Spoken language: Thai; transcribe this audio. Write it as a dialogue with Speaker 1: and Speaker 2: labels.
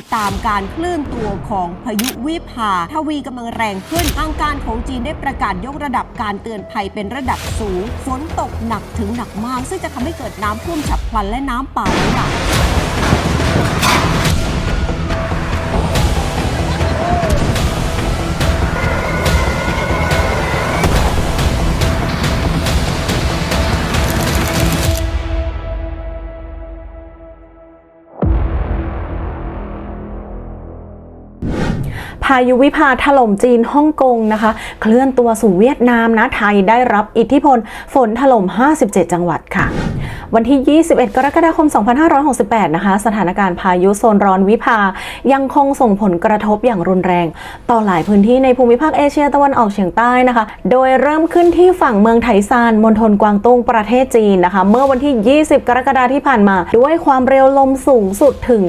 Speaker 1: ติดตามการเคลื่อนตัวของพายุวิภาทวีกำลังแรงขึ้นทางการของจีนได้ประกาศยกระดับการเตือนภัยเป็นระดับสูง ฝนตกหนักถึงหนักมาก ซึ่งจะทำให้เกิดน้ำท่วมฉับพลันและน้ำป่าไหลหลาก
Speaker 2: พายุวิภาถล่มจีนฮ่องกงนะคะ เคลื่อนตัวสู่เวียดนามนะไทยได้รับอิทธิพล ฝนถล่ม 57 จังหวัดค่ะ วันที่ 21 กรกฎาคม 2568 นะคะ สถานการณ์พายุโซนร้อนวิภา ยังคงส่งผลกระทบอย่างรุนแรง ต่อหลายพื้นที่ในภูมิภาคเอเชียตะวันออกเฉียงใต้นะคะ โดยเริ่มขึ้นที่ฝั่งเมืองไถซานมณฑลกวางตุ้งประเทศจีนนะคะ เมื่อวันที่ 20 กรกฎาคมที่ผ่านมา ด้วยความเร็วลมสูงสุดถึง